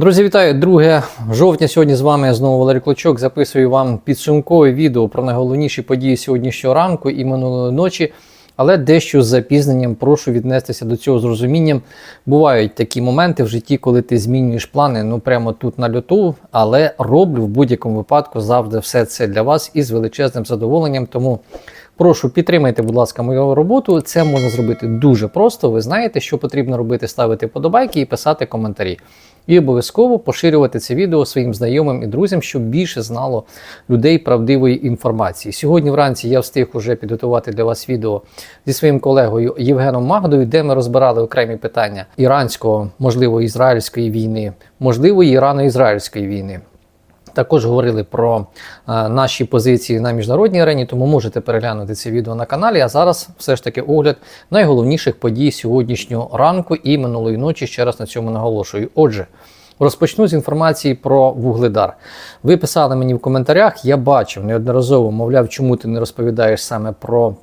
Друзі, вітаю! 2 жовтня. Сьогодні з вами знову Валерій Клочок. Записую вам підсумкове відео про найголовніші події сьогоднішнього ранку і минулої ночі. Але дещо з запізненням прошу віднестися до цього з розумінням. Бувають такі моменти в житті, коли ти змінюєш плани ну прямо тут на льоту, але роблю в будь-якому випадку завжди все це для вас із величезним задоволенням. Тому прошу підтримайте, будь ласка, мою роботу. Це можна зробити дуже просто. Ви знаєте, що потрібно робити: ставити подобайки і писати коментарі. І обов'язково поширювати це відео своїм знайомим і друзям, щоб більше знало людей правдивої інформації. Сьогодні вранці я встиг уже підготувати для вас відео зі своїм колегою Євгеном Магдою, де ми розбирали окремі питання іранського, можливо, ізраїльської війни, можливо, ірано-ізраїльської війни. Також говорили про е, наші позиції на міжнародній арені, тому можете переглянути це відео на каналі. А зараз все ж таки огляд найголовніших подій сьогоднішнього ранку і минулої ночі. Ще раз на цьому наголошую. Отже, розпочну з інформації про вугледар. Ви писали мені в коментарях, я бачив неодноразово, мовляв, чому ти не розповідаєш саме про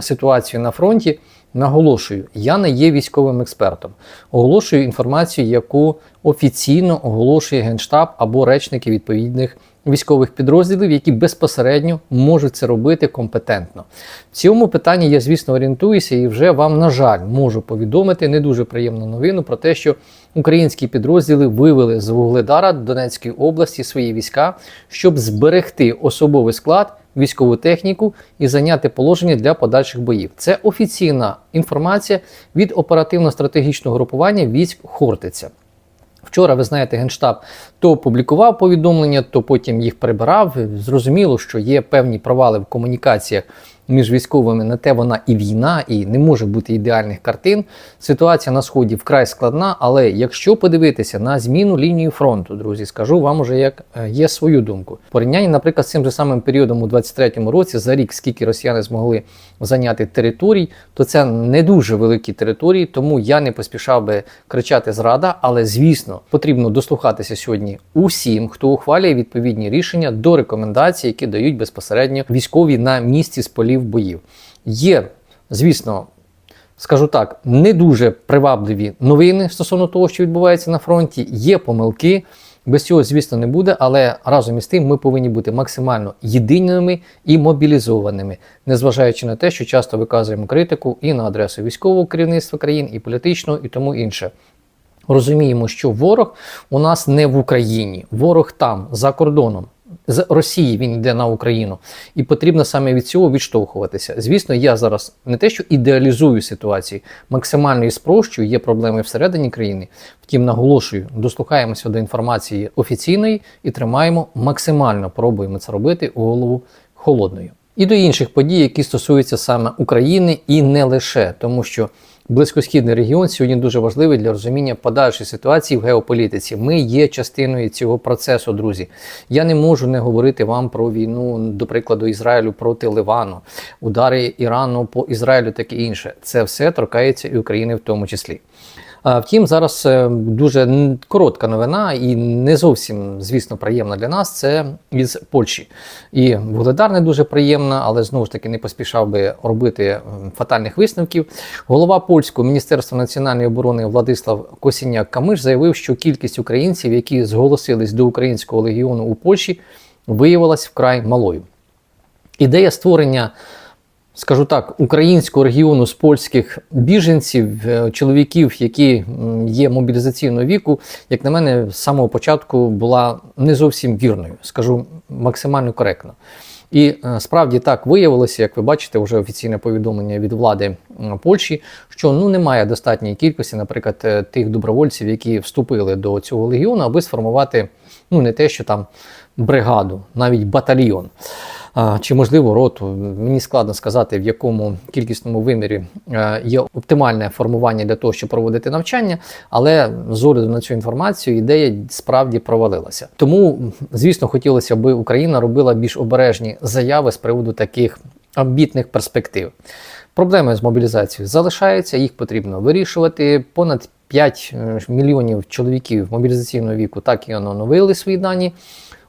ситуацію на фронті. Наголошую, я не є військовим експертом. Оголошую інформацію, яку офіційно оголошує Генштаб або речники відповідних військових підрозділів, які безпосередньо можуть це робити компетентно. В цьому питанні я, звісно, орієнтуюся і вже вам, на жаль, можу повідомити не дуже приємну новину про те, що українські підрозділи вивели з Вугледара Донецької області свої війська, щоб зберегти особовий склад військову техніку і зайняти положення для подальших боїв. Це офіційна інформація від оперативно-стратегічного групування військ Хортиця. Вчора, ви знаєте, Генштаб то публікував повідомлення, то потім їх прибирав. Зрозуміло, що є певні провали в комунікаціях між військовими на те вона і війна, і не може бути ідеальних картин. Ситуація на сході вкрай складна, але якщо подивитися на зміну лінії фронту, друзі, скажу вам уже як е, є свою думку. Порівняння, наприклад, з цим же самим періодом у 23-му році, за рік, скільки росіяни змогли зайняти територій, то це не дуже великі території, тому я не поспішав би кричати зрада, але звісно потрібно дослухатися сьогодні усім, хто ухвалює відповідні рішення до рекомендацій, які дають безпосередньо військові на місці з полів боїв. Є, звісно, скажу так, не дуже привабливі новини стосовно того, що відбувається на фронті. Є помилки. Без цього, звісно, не буде, але разом із тим ми повинні бути максимально єдиними і мобілізованими, незважаючи на те, що часто виказуємо критику і на адресу військового керівництва країн, і політичного, і тому інше. Розуміємо, що ворог у нас не в Україні, ворог там, за кордоном. З Росії він йде на Україну, і потрібно саме від цього відштовхуватися. Звісно, я зараз не те, що ідеалізую ситуацію, максимально і спрощую, є проблеми всередині країни. Втім, наголошую, дослухаємося до інформації офіційної і тримаємо максимально пробуємо це робити голову холодною. І до інших подій, які стосуються саме України, і не лише тому, що Близькосхідний регіон сьогодні дуже важливий для розуміння подальшої ситуації в геополітиці. Ми є частиною цього процесу, друзі. Я не можу не говорити вам про війну, до прикладу, Ізраїлю проти Ливану, удари Ірану по Ізраїлю, таке інше. Це все торкається і України в тому числі. Втім, зараз е, дуже коротка новина і не зовсім, звісно, приємна для нас. Це із Польщі. І вугледар не дуже приємна, але знову ж таки не поспішав би робити фатальних висновків. Голова польського міністерства національної оборони Владислав Косіняк Камиш заявив, що кількість українців, які зголосились до українського легіону у Польщі, виявилась вкрай малою. Ідея створення скажу так, українського регіону з польських біженців, е, чоловіків, які є мобілізаційного віку, як на мене, з самого початку була не зовсім вірною, скажу максимально коректно. І е, справді так виявилося, як ви бачите, вже офіційне повідомлення від влади Польщі, що ну немає достатньої кількості, наприклад, е, тих добровольців, які вступили до цього легіону, аби сформувати ну не те, що там бригаду, навіть батальйон чи можливо роту. Мені складно сказати, в якому кількісному вимірі е, є оптимальне формування для того, щоб проводити навчання, але з огляду на цю інформацію ідея справді провалилася. Тому, звісно, хотілося б Україна робила більш обережні заяви з приводу таких амбітних перспектив. Проблеми з мобілізацією залишаються, їх потрібно вирішувати. Понад 5 е, мільйонів чоловіків мобілізаційного віку так і оновили свої дані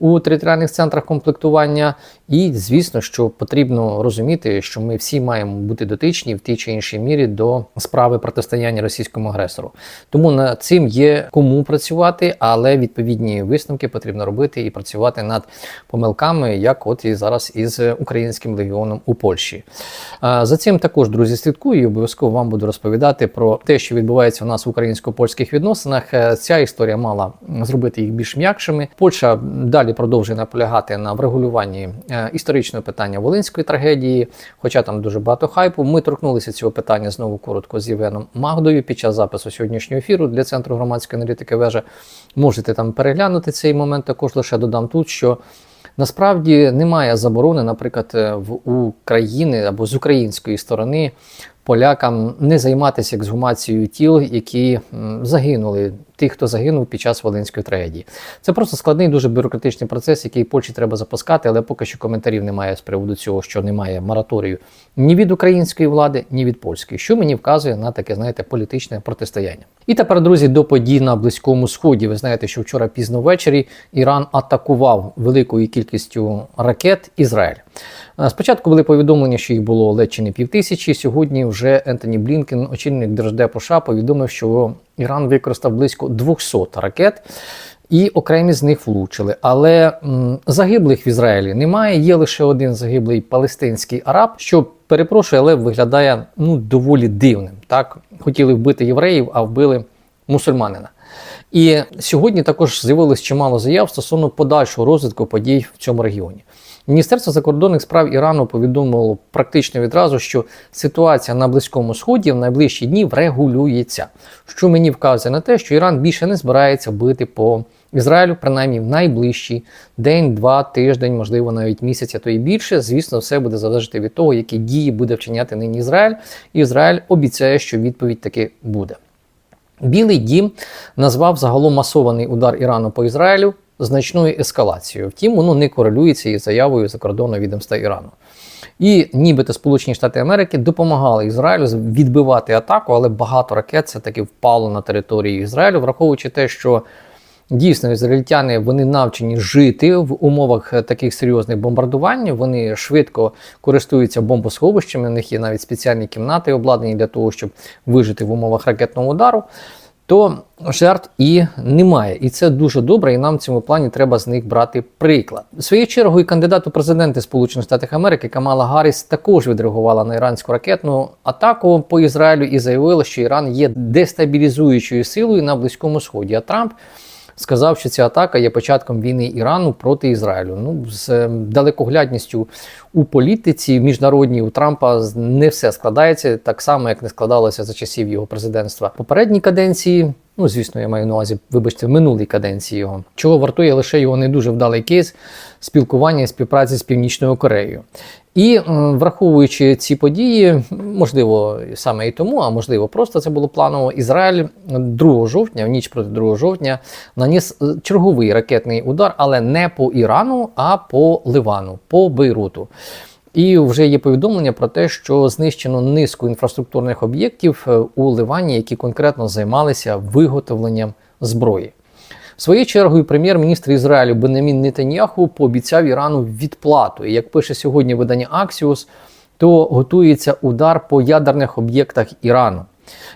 у територіальних центрах комплектування. І, звісно, що потрібно розуміти, що ми всі маємо бути дотичні в тій чи іншій мірі до справи протистояння російському агресору. Тому над цим є кому працювати, але відповідні висновки потрібно робити і працювати над помилками, як от і зараз із українським легіоном у Польщі. За цим також, друзі, слідкую і обов'язково вам буду розповідати про те, що відбувається у нас в українсько-польських відносинах. Е, Ця історія мала зробити їх більш м'якшими. Польща далі продовжує наполягати на врегулюванні е, історичного питання волинської трагедії, хоча там дуже багато хайпу. Ми торкнулися цього питання знову коротко з Євеном Магдою під час запису сьогоднішнього ефіру для центру громадської аналітики вежа. Можете там переглянути цей момент. Також лише додам тут, що. Насправді немає заборони, наприклад, е, в України або з української сторони полякам не займатися ексгумацією тіл, які загинули, тих, хто загинув під час Волинської трагедії. Це просто складний, дуже бюрократичний процес, який Польщі треба запускати, але поки що коментарів немає з приводу цього, що немає мораторію ні від української влади, ні від польської, що мені вказує на таке, знаєте, політичне протистояння. І тепер, друзі, до подій на Близькому Сході. Ви знаєте, що вчора пізно ввечері Іран атакував великою кількістю ракет Ізраїль. Спочатку були повідомлення, що їх було ледь чи не півтисячі. Сьогодні вже Ентоні Блінкен, очільник Держдепу США, повідомив, що Іран використав близько 200 ракет. І окремі з них влучили. Але м, загиблих в Ізраїлі немає. Є лише один загиблий палестинський араб, що перепрошую, але виглядає ну доволі дивним. Так хотіли вбити євреїв, а вбили мусульманина. І сьогодні також з'явилось чимало заяв стосовно подальшого розвитку подій в цьому регіоні. Міністерство закордонних справ Ірану повідомило практично відразу, що ситуація на Близькому Сході в найближчі дні врегулюється, що мені вказує на те, що Іран більше не збирається бити по Ізраїлю, принаймні в найближчий день, два, тиждень, можливо, навіть місяця, то і більше. Звісно, все буде залежати від того, які дії буде вчиняти нині Ізраїль. І Ізраїль обіцяє, що відповідь таки буде. Білий дім назвав загалом масований удар Ірану по Ізраїлю значною ескалацією. Втім, воно не корелюється із заявою закордонного відомства Ірану. І нібито Сполучені Штати Америки допомагали Ізраїлю відбивати атаку, але багато ракет все таки впало на територію Ізраїлю, враховуючи те, що дійсно ізраїльтяни вони навчені жити в умовах е, таких серйозних бомбардувань. Вони швидко користуються бомбосховищами. У них є навіть спеціальні кімнати, обладнані для того, щоб вижити в умовах ракетного удару. То жертв і немає, і це дуже добре. І нам в цьому плані треба з них брати приклад. Своєю чергою кандидат у президенти Сполучених Штатів Америки Камала Гарріс також відреагувала на іранську ракетну атаку по Ізраїлю і заявила, що Іран є дестабілізуючою силою на Близькому Сході. А Трамп сказав, що ця атака є початком війни Ірану проти Ізраїлю. Ну з е, далекоглядністю у політиці міжнародній у Трампа не все складається так само, як не складалося за часів його президентства. Попередній каденції. Ну, звісно, я маю на увазі, вибачте, минулій каденції його. Чого вартує лише його не дуже вдалий кейс спілкування і співпраці з Північною Кореєю. І враховуючи ці події, можливо, саме і тому, а можливо, просто це було планово. Ізраїль 2 жовтня, в ніч проти 2 жовтня, наніс е, черговий ракетний удар, але не по Ірану, а по Ливану, по Бейруту. І вже є повідомлення про те, що знищено низку інфраструктурних об'єктів е, у Ливані, які конкретно займалися виготовленням зброї. В Своєю чергою, прем'єр-міністр Ізраїлю Бенемін Нетаньяху пообіцяв Ірану відплату. І як пише сьогодні видання Axios, то готується удар по ядерних об'єктах Ірану.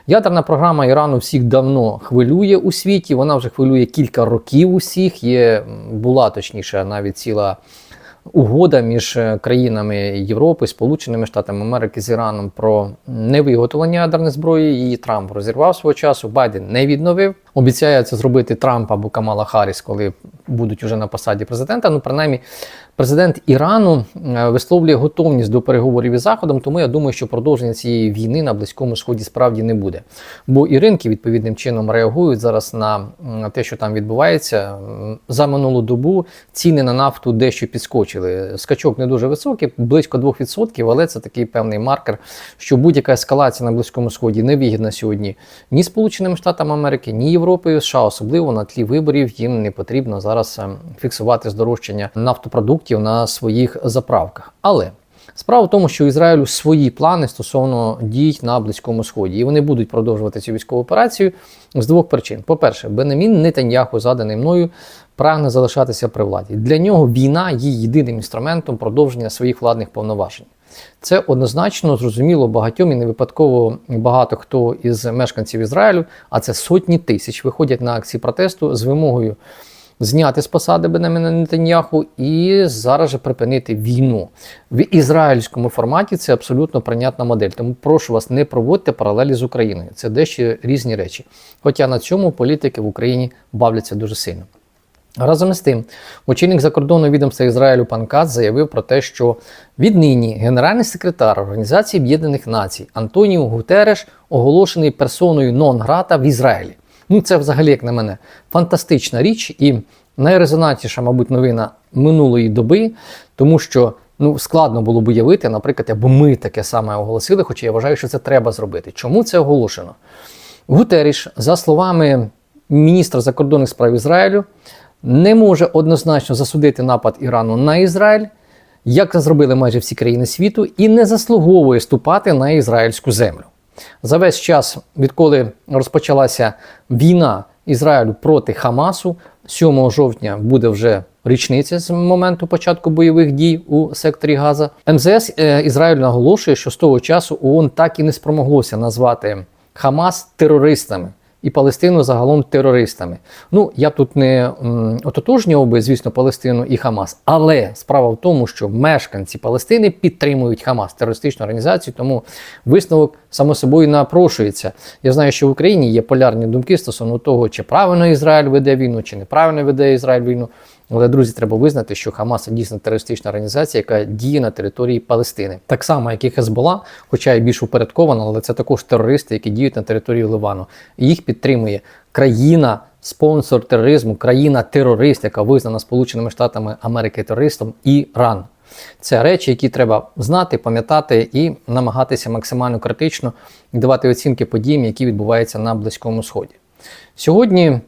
Ядерна програма Ірану всіх давно хвилює у світі. Вона вже хвилює кілька років усіх. Є була точніше навіть ціла угода між е, країнами Європи, Сполученими Штатами Америки з Іраном про невиготовлення ядерної зброї. Її Трамп розірвав свого часу. Байден не відновив. Обіцяє це зробити Трамп або Камала Харріс, коли будуть уже на посаді президента. Ну, принаймні, президент Ірану е, висловлює готовність до переговорів із Заходом, тому я думаю, що продовження цієї війни на Близькому Сході справді не буде. Бо і ринки відповідним чином реагують зараз на те, що там відбувається. За минулу добу ціни на нафту дещо підскочили. Скачок не дуже високий, близько 2%, але це такий певний маркер, що будь-яка ескалація на Близькому Сході не вигідна сьогодні ні Сполученим Штатам Америки, ні Європою, США, особливо на тлі виборів їм не потрібно зараз ем, фіксувати здорожчання нафтопродуктів на своїх заправках. Але Справа в тому, що Ізраїлю свої плани стосовно дій на Близькому Сході, і вони будуть продовжувати цю військову операцію з двох причин. По-перше, Бенемін Нетаньяху, заданий мною, прагне залишатися при владі. Для нього війна є єдиним інструментом продовження своїх владних повноважень. Це однозначно зрозуміло багатьом і не випадково багато хто із мешканців Ізраїлю, а це сотні тисяч, виходять на акції протесту з вимогою зняти з посади Бенеміна Нетаньяху і зараз же припинити війну. В ізраїльському форматі це абсолютно прийнятна модель. Тому прошу вас, не проводьте паралелі з Україною. Це дещо різні речі. Хоча на цьому політики в Україні бавляться дуже сильно. Разом із тим, очільник закордонного відомства Ізраїлю пан Кац заявив про те, що віднині генеральний секретар Організації Об'єднаних Націй Антоніо Гутереш оголошений персоною нон-грата в Ізраїлі. Ну, це взагалі, як на мене, фантастична річ і найрезонантніша, мабуть, новина минулої доби, тому що ну, складно було б уявити, наприклад, аби ми таке саме оголосили, хоча я вважаю, що це треба зробити. Чому це оголошено? Гутеріш, за словами міністра закордонних справ Ізраїлю, не може однозначно засудити напад Ірану на Ізраїль, як це зробили майже всі країни світу, і не заслуговує ступати на ізраїльську землю. За весь час, відколи розпочалася війна Ізраїлю проти Хамасу, 7 жовтня буде вже річниця з моменту початку бойових дій у секторі Газа. МЗС Ізраїль наголошує, що з того часу ООН так і не спромоглося назвати Хамас терористами. І Палестину загалом терористами. Ну, я тут не ототожнював би, звісно, Палестину і Хамас. Але справа в тому, що мешканці Палестини підтримують Хамас, терористичну організацію, тому висновок само собою напрошується. Я знаю, що в Україні є полярні думки стосовно того, чи правильно Ізраїль веде війну, чи неправильно веде Ізраїль війну. Але, друзі, треба визнати, що Хамас дійсно терористична організація, яка діє на території Палестини. Так само, як і Хезбола, хоча й більш упорядкована, але це також терористи, які діють на території Ливану. Їх підтримує країна, спонсор тероризму, країна-терорист, яка визнана Сполученими Штатами Америки терористом Іран. Це речі, які треба знати, пам'ятати і намагатися максимально критично давати оцінки подіям, які відбуваються на Близькому Сході. Сьогодні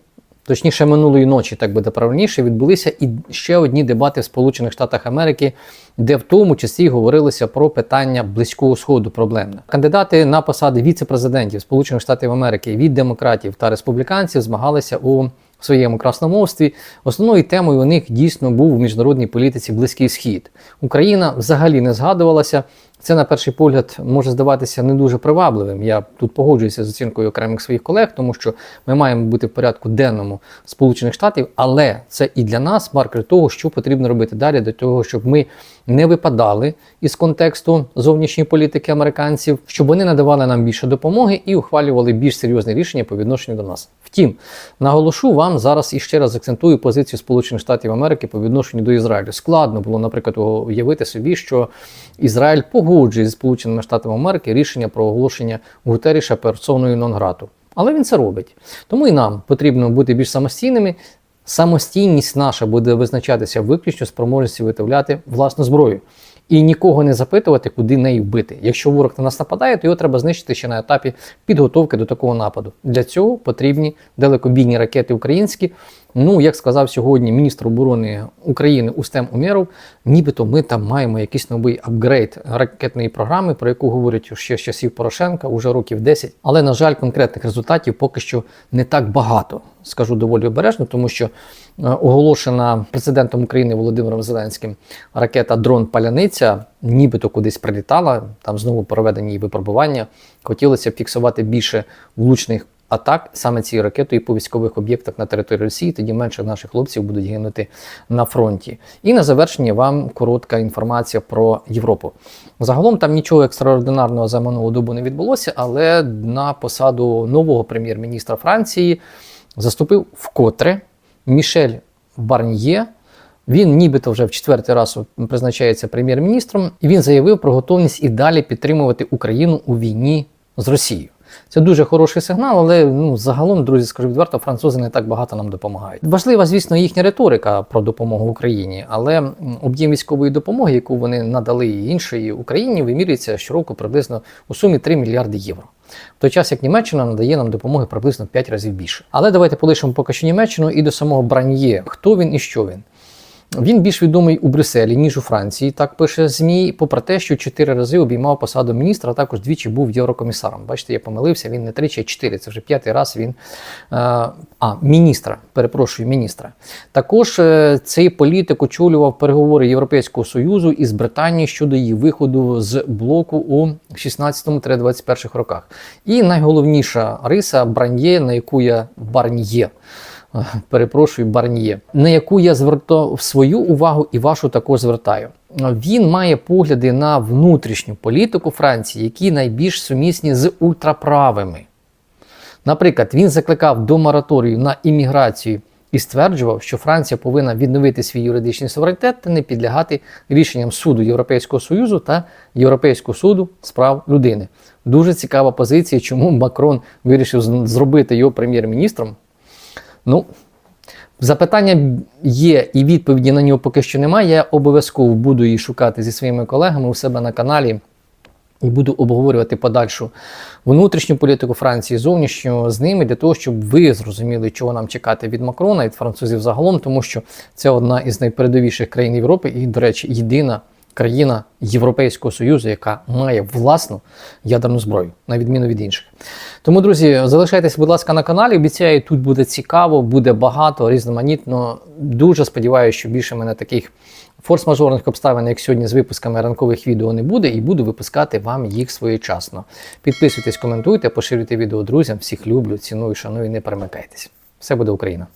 точніше минулої ночі, так буде правильніше, відбулися і ще одні дебати в Сполучених Штатах Америки, де в тому числі говорилося про питання близького сходу проблемне. Кандидати на посади віце-президентів Сполучених Штатів Америки від демократів та республіканців змагалися у своєму красномовстві. Основною темою у них дійсно був у міжнародній політиці Близький Схід. Україна взагалі не згадувалася. Це, на перший погляд, може здаватися не дуже привабливим. Я тут погоджуюся з оцінкою окремих своїх колег, тому що ми маємо бути в порядку денному Сполучених Штатів, але це і для нас маркер того, що потрібно робити далі, для того, щоб ми не випадали із контексту зовнішньої політики американців, щоб вони надавали нам більше допомоги і ухвалювали більш серйозні рішення по відношенню до нас. Втім, наголошу вам зараз і ще раз акцентую позицію Сполучених Штатів Америки по відношенню до Ізраїлю. Складно було, наприклад, уявити собі, що Ізраїль погоджує зі Сполученими Штатами Америки рішення про оголошення Гутеріша персоною нон-грату. Але він це робить. Тому і нам потрібно бути більш самостійними. Самостійність наша буде визначатися виключно спроможністю виготовляти власну зброю. І нікого не запитувати, куди нею бити. Якщо ворог на нас нападає, то його треба знищити ще на етапі підготовки до такого нападу. Для цього потрібні далекобійні ракети українські. Ну, як сказав сьогодні міністр оборони України Устем Умєров, нібито ми там маємо якийсь новий апгрейд ракетної програми, про яку говорять ще з часів Порошенка, уже років 10. Але, на жаль, конкретних результатів поки що не так багато. Скажу доволі обережно, тому що е, оголошена президентом України Володимиром Зеленським ракета Дрон Паляниця, нібито кудись прилітала. Там знову проведені випробування. Хотілося б фіксувати більше влучних атак саме цією ракетою по військових об'єктах на території Росії, тоді менше наших хлопців будуть гинути на фронті. І на завершення вам коротка інформація про Європу. Загалом там нічого екстраординарного за минулу добу не відбулося, але на посаду нового прем'єр-міністра Франції заступив вкотре Мішель Барньє. Він нібито вже в четвертий раз призначається прем'єр-міністром, і він заявив про готовність і далі підтримувати Україну у війні з Росією. Це дуже хороший сигнал, але ну загалом, друзі, скажу відверто, французи не так багато нам допомагають. Важлива, звісно, їхня риторика про допомогу Україні, але об'єм військової допомоги, яку вони надали іншій Україні, вимірюється щороку приблизно у сумі 3 мільярди євро. В той час як Німеччина надає нам допомоги приблизно в 5 разів більше. Але давайте полишимо поки що Німеччину і до самого Браньє. Хто він і що він? Він більш відомий у Брюсселі, ніж у Франції, так пише ЗМІ, попри те, що чотири рази обіймав посаду міністра, а також двічі був єврокомісаром. Бачите, я помилився, він не тричі, а чотири. Це вже п'ятий раз він. е, А, міністра, перепрошую, міністра. Також е, цей політик очолював переговори Європейського Союзу із Британією щодо її виходу з блоку у 16-21 роках. І найголовніша риса Браньє, на яку я Барньє. Перепрошую, Барньє, на яку я звертав свою увагу і вашу також звертаю. Він має погляди на внутрішню політику Франції, які найбільш сумісні з ультраправими. Наприклад, він закликав до мораторію на імміграцію і стверджував, що Франція повинна відновити свій юридичний суверенітет та не підлягати рішенням суду Європейського Союзу та Європейського суду з прав людини. Дуже цікава позиція, чому Макрон вирішив зробити його прем'єр-міністром. Ну, запитання є і відповіді на нього поки що немає. Я обов'язково буду її шукати зі своїми колегами у себе на каналі. І буду обговорювати подальшу внутрішню політику Франції, зовнішню з ними для того, щоб ви зрозуміли, чого нам чекати від Макрона від французів загалом, тому що це одна із найпередовіших країн Європи і, до речі, єдина країна Європейського Союзу, яка має власну ядерну зброю, на відміну від інших. Тому, друзі, залишайтеся, будь ласка, на каналі. Обіцяю, тут буде цікаво, буде багато, різноманітно. Дуже сподіваюся, що більше мене таких форс-мажорних обставин, як сьогодні з випусками ранкових відео не буде, і буду випускати вам їх своєчасно. Підписуйтесь, коментуйте, поширюйте відео друзям. Всіх люблю, ціную, шаную, не перемикайтесь. Все буде Україна!